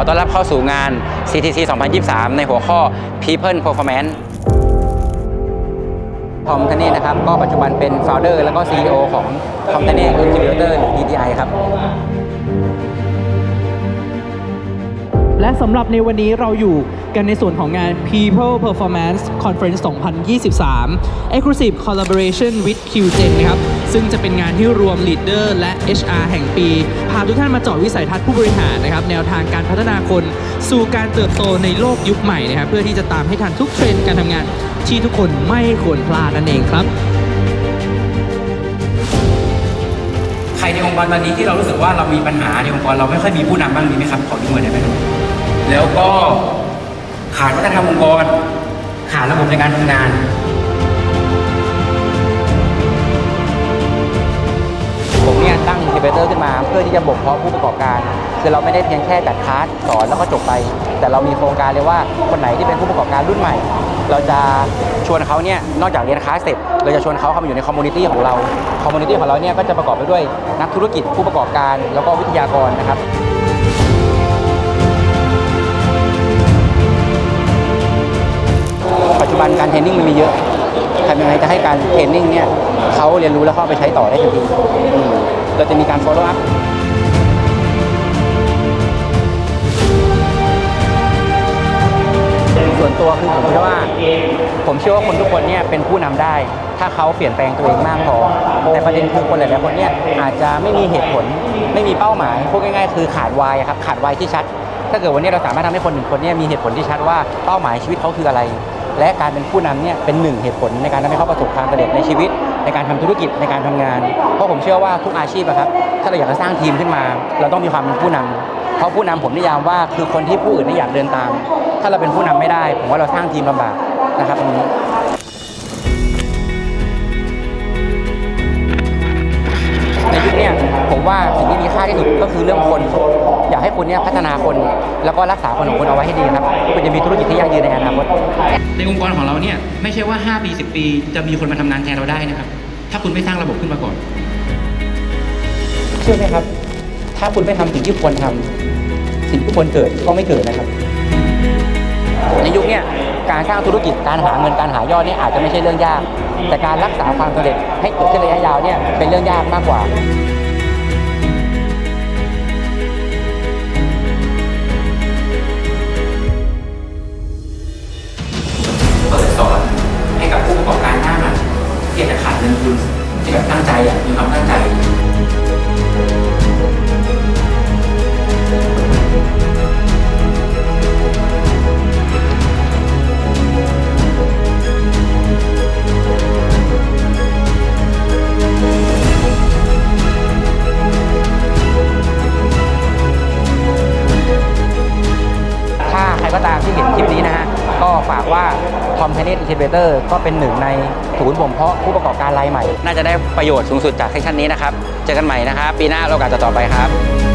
อต้อนรับเข้าสู่งาน CTC 2023 ในหัวข้อ People Performance ทอมทนเน่นะครับ ก็ปัจจุบันเป็น Founder แล้วก็ CEO ของทอมทนเน่ Incubator หรือ DTI ครับ และสำหรับในวันนี้เราอยู่กันในส่วนของงาน People Performance Conference 2023 Exclusive Collaboration with QGen นะครับ ซึ่งจะเป็นงานที่รวม Leader และ HR แห่งปี พาทุกท่านมาเจาะวิสัยทัศน์ผู้บริหารนะครับ แนวทางการพัฒนาคน สู่การเติบโตในโลกยุคใหม่นะครับ เพื่อที่จะตามให้ทันทุกเทรนด์การทำงานที่ทุกคนไม่ควรพลาดนั่นเองครับใครในองค์กรตอนนี้ที่เรารู้สึกว่าเรามีปัญหาในองค์กรเราไม่ค่อยมีผู้นำบ้างมีไหมครับขอดูมือได้ไหมครับ แล้วก็ขาดวัฒนธรรมองค์กร ขาดระบบในการทำงาน ผมเนี่ยตั้งอินคิวเบเตอร์ขึ้นมา เพื่อที่จะบ่มเพาะผู้ประกอบการ คือเราไม่ได้เพียงแค่จัดคลาสสอนแล้วก็จบไป แต่เรามีโครงการเลยว่าคนไหนที่เป็นผู้ประกอบการรุ่นใหม่ เราจะชวนเขาเนี่ยนอกจากเรียนคลาสเสร็จเราจะชวนเขาเข้ามาอยู่ในคอมมูนิตี้ของเราคอมมูนิตี้ของเราเนี่ยก็จะประกอบไปด้วยนักธุรกิจผู้ประกอบการ แล้วก็วิทยากรนะครับ เทรนนิ่งมันมีเยอะทำยังไงจะให้การเทรนนิ่งเนี่ยเขาเรียนรู้แล้วเขาเอาไปใช้ต่อได้ทันทีอืมเราจะมีการ follow up ส่วนตัวคือผมเชื่อว่า ผมเชื่อว่าคนทุกคนเนี่ยเป็นผู้นำได้ ถ้าเขาเปลี่ยนแปลงตัวเองมากพอ แต่ประเด็นคือคนหลายๆคนเนี่ยอาจจะไม่มีเหตุผล ไม่มีเป้าหมาย พูดง่ายๆ คือขาดวายครับ ขาดวายที่ชัด ถ้าเกิดวันนี้เราสามารถทำให้คนหนึ่งคนเนี่ยมีเหตุผลที่ชัดว่าเป้าหมายชีวิตเขาคืออะไร และการเป็นผู้นำเนี่ยเป็นหนึ่งเหตุผลในการทำให้เขาประสบความสำเร็จในชีวิต ในการทำธุรกิจในการทำงาน เพราะผมเชื่อว่าทุกอาชีพอะครับถ้าเราอยากจะสร้างทีมขึ้นมา เราต้องมีความเป็นผู้นำเพราะผู้นำผมนิยามว่าคือคนที่ผู้อื่นไม่อยากเดินตาม ถ้าเราเป็นผู้นำไม่ได้ ผมว่าเราสร้างทีมลำบากนะครับตรงนี้ในยุคเนี้ยผมว่าสิ่งที่มีค่าที่สุดก็คือเรื่องคนากให้คุณเนี่ยพัฒนาคน แล้วก็รักษาคนของคุณเอาไว้ให้ดีครับ คุณจะมีธุรกิจที่ยั่งยืนในอนาคตในองค์กรของเราเนี่ยไม่ใช่ว่า 5 ปี 10 ปีจะมีคนมาทำงานแทนเราได้นะครับ ถ้าคุณไม่สร้างระบบขึ้นมาก่อน เชื่อไหมครับ ถ้าคุณไม่ทำสิ่งที่ควรทำสิ่งที่ควรเกิดก็ไม่เกิดนะครับ ในยุคเนี้ยการสร้างธุรกิจการหาเงินการหายอดเนี่ยอาจจะไม่ใช่เรื่องยาก แต่การรักษาความสำเร็จให้เกิดขึ้นระยะยาวเนี่ยเป็นเรื่องยากมากกว่า อาจจะขาดเงินทุนที่แบบตั้งใจอะมีความตั้งใจถ้าใครก็ตามที่เห็นคลิปนี้นะฮะก็ฝากว่า Tom t e n n e t Incubator ก็เป็นหนึ่งในศูนย์บ่มเพาะผู้ประกอบการรายใหม่ น่าจะได้ประโยชน์สูงสุดจากเซสชันนี้นะครับ เจอกันใหม่นะครับ ปีหน้าโอกาสต่อไปครับ